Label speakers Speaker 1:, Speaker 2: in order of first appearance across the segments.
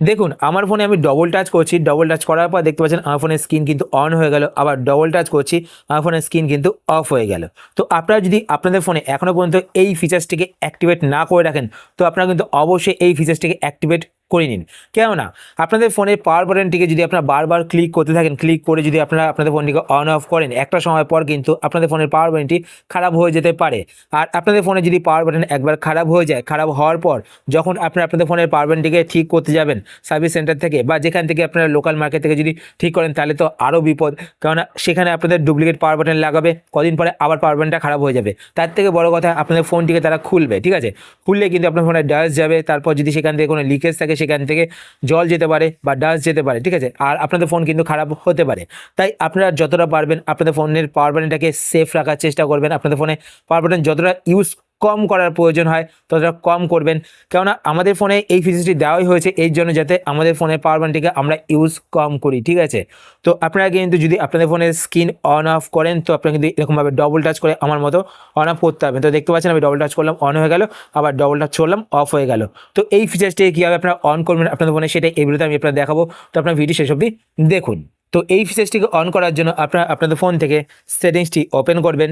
Speaker 1: দেখুন, আমার ফোনে আমি ডবল টাচ করছি ডবল টাচ করার পর দেখতে পাচ্ছেন, আমার ফোনের স্ক্রিন কিন্তু অন হয়ে গেল, আবার ডবল টাচ করছি, আমার ফোনের স্ক্রিন কিন্তু অফ হয়ে গেল। তো আপনারা যদি আপনাদের ফোনে এখনও পর্যন্ত এই ফিচার্সটিকে অ্যাক্টিভেট না করে রাখেন, তো আপনারা কিন্তু অবশ্যই এই ফিচার্সটিকে অ্যাক্টিভেট করে নিন। কেননা, আপনাদের ফোনের পাওয়ার বাটনটিকে যদি আপনারা বারবার ক্লিক করতে থাকেন ক্লিক করে যদি আপনারা আপনাদের ফোনটিকে অন অফ করেন, একটা সময় পর কিন্তু আপনাদের ফোনের পাওয়ার বাটনটি খারাপ হয়ে যেতে পারে। আর আপনাদের ফোনে যদি পাওয়ার বাটন একবার খারাপ হয়ে যায়, খারাপ হওয়ার পর যখন আপনারা আপনাদের ফোনের পাওয়ার বাটনটিকে ঠিক করতে যাবেন সার্ভিস সেন্টার থেকে বা যেখান থেকে আপনারা লোকাল মার্কেট থেকে যদি ঠিক করেন, তাহলে তো আরও বিপদ। কেননা, সেখানে আপনাদের ডুপ্লিকেট পাওয়ার বাটন লাগাবে, কদিন পরে আবার পাওয়ার বাটনটা খারাপ হয়ে যাবে। তার থেকে বড় কথা, আপনাদের ফোনটিকে তারা খুলবে, ঠিক আছে? খুললে কিন্তু আপনার ফোনে ডাস্ট যাবে, তারপর যদি সেখান থেকে কোনো লিকেজ থাকে সেখান থেকে জল যেতে পারে বা ডাস্ট যেতে পারে, ঠিক আছে? আর আপনাদের ফোন কিন্তু খারাপ হতে পারে। তাই আপনারা যতটা পারবেন, আপনাদের ফোনের পাওয়ার বাটনটাকে সেফ রাখার চেষ্টা করবেন। আপনাদের ফোনে পাওয়ার বাটন যতটা ইউজ কম করার প্রয়োজন হয়, ততটা কম করবেন। কেননা আমাদের ফোনে এই ফিচার্সটি দেওয়াই হয়েছে এই জন্য যাতে আমাদের ফোনের পাওয়ার ব্যাঙ্কটিকে আমরা ইউজ কম করি, ঠিক আছে? তো আপনারা কিন্তু যদি আপনাদের ফোনের স্ক্রিন অন অফ করেন, তো আপনারা কিন্তু এরকমভাবে ডবল টাচ করে আমার মতো অন অফ করতে হবে তো দেখতে পাচ্ছেন আমি ডবল টাচ করলাম অন হয়ে গেল, আবার ডবল টাচ করলাম অফ হয়ে গেল। তো এই ফিচার্সটি কীভাবে আপনারা অন করবেন আপনাদের ফোনে সেটা এই ভিডিওতে আমি আপনারা দেখাবো। তো আপনার ভিডিও শেষ অবধি দেখুন। তো এই ফিচার্সটিকে অন করার জন্য আপনারা আপনাদের ফোন থেকে সেটিংসটি ওপেন করবেন।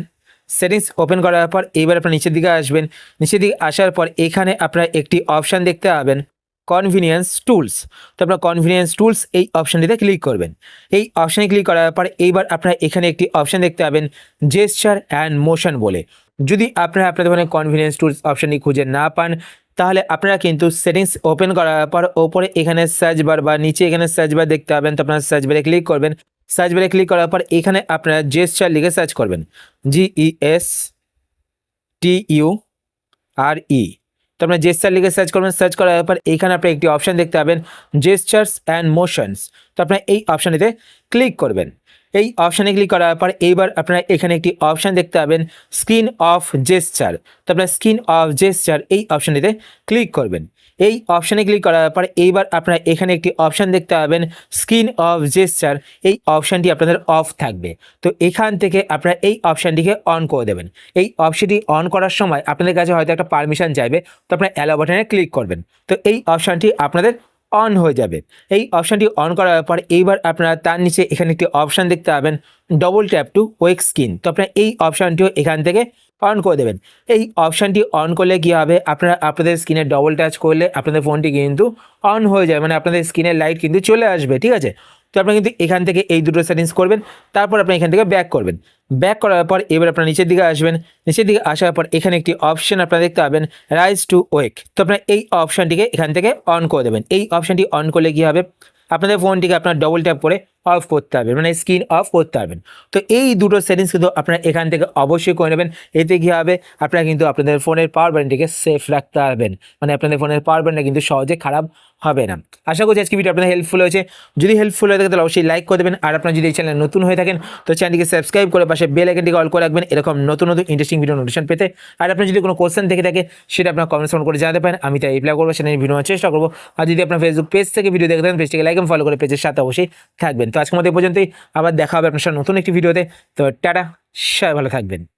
Speaker 1: সেটিংস ওপেন করার পর এইবার আপনার নিচের দিকে আসবেন। নিচের দিকে আসার পর এখানে আপনার একটি অপশান দেখতে পাবেন কনভিনিয়েন্স টুলস তো আপনার কনভিনিয়েন্স টুলস এই অপশানটিতে ক্লিক করবেন। এই অপশানে ক্লিক করার পর এইবার আপনারা এখানে একটি অপশান দেখতে পাবেন জেস্টার অ্যান্ড মোশন বলে। যদি আপনারা আপনাদের মানে কনভিনিয়েন্স টুলস অপশানটি খুঁজে না পান, তাহলে আপনারা কিন্তু সেটিংস ওপেন করার পর ওপরে এখানে সার্চ বার বা নিচে এখানে সার্চ বার দেখতে পাবেন। তো আপনারা সার্চ বারে ক্লিক করবেন। সার্চ বারে ক্লিক করার পর এখানে আপনারা জেস্টার লিখে সার্চ করবেন। জি ই এস টি ইউ আর ই তো আপনার জেস্টার লিখে সার্চ করবেন সার্চ করার পর এখানে আপনি একটি অপশান দেখতে পাবেন জেস্টার্স অ্যান্ড মোশনস তো আপনার এই অপশানটিতে ক্লিক করবেন। এই অপশানে ক্লিক করার পর এইবার আপনারা এখানে একটি অপশান দেখতে পাবেন স্ক্রিন অফ জেস্টার তো আপনার স্ক্রিন অফ জেস্টার এই অপশানটিতে ক্লিক করবেন। এই অপশানে ক্লিক করার পর এইবার আপনারা এখানে একটি অপশান দেখতে পাবেন স্ক্রিন অফ জেস্টার এই অপশানটি আপনাদের অফ থাকবে। তো এখান থেকে আপনারা এই অপশানটিকে অন করে দেবেন। এই অপশানটি অন করার সময় আপনাদের কাছে হয়তো একটা পারমিশন চাইবে, তো আপনারা অ্যালো বাটনে ক্লিক করবেন। তো এই অপশানটি আপনাদের অন হয়ে যাবে। এই অপশানটি অন করার পর এইবার আপনারা তার নিচে এখানে একটি অপশান দেখতে পাবেন double tap to wake screen তো আপনারা এই অপশানটিও এখান থেকে অন করে দেবেন। এই অপশানটি অন করলে কী হবে? আপনারা আপনাদের স্ক্রিনে ডবল টাচ করলে আপনাদের ফোনটি কিন্তু অন হয়ে যাবে। মানে আপনাদের স্ক্রিনের লাইট কিন্তু চলে আসবে, ঠিক আছে? তো আপনি কিন্তু এখান থেকে এই দুটো সেটিংস করবেন, তারপর আপনি এখান থেকে ব্যাক করবেন। ব্যাক করার পর এবার আপনার নিচের দিকে আসবেন। নিচের দিকে আসার পর এখানে একটি অপশন আপনারা দেখতে পাবেন রাইজ টু ওয়েক তো আপনার এই অপশানটিকে এখান থেকে অন করে দেবেন। এই অপশানটি অন করলে কী হবে? আপনাদের ফোনটিকে আপনার ডবল ট্যাপ করে অফ করতে হবে মানে স্ক্রিন অফ করতে পারবেন তো এই দুটো সেটিংস কিন্তু আপনারা এখান থেকে অবশ্যই করে নেবেন। এতে কী হবে? আপনারা কিন্তু আপনাদের ফোনের পাওয়ার ব্যান্ডটিকে সেফ রাখতে পারবেন। মানে আপনাদের ফোনের পাওয়ার ব্যান্ডটা কিন্তু সহজে খারাপ হবে না। আশা করছি আজকে ভিডিও আপনাদের হেল্পফুল হয়েছে। যদি হেল্পফুল হয়ে থাকে, তাহলে অবশ্যই লাইক করে দেবেন। আর আপনারা যদি এই চ্যানেল নতুন হয়ে থাকেন, তো চ্যানেলটিকে সাবস্ক্রাইব করে পাশে বেল আইকনটিকে অল করে রাখবেন। এরকম নতুন নতুন ইন্টারেস্টিং ভিডিও নোটিশন পেতে। আর আপনার যদি কোনো কোশ্চেন থেকে থাকে, সেটা আপনার কমেন্টস করে জানাতে পারেন। আমি তাই রিপ্লাই করব, সেটা নিয়ে ভিডিও চেষ্টা করব। আর যদি আপনার ফেসবুক পেজ থেকে ভিডিও দেখতে থাকেন পেজটিকে লাইক ফলো করে পেজের সাথে অবশ্যই থাকবেন। তো আজকের মধ্যে পর্যন্তই। আবার দেখা হবে আপনার সাথে নতুন একটি ভিডিওতে। তো টাটা, সবাই ভালো থাকবেন।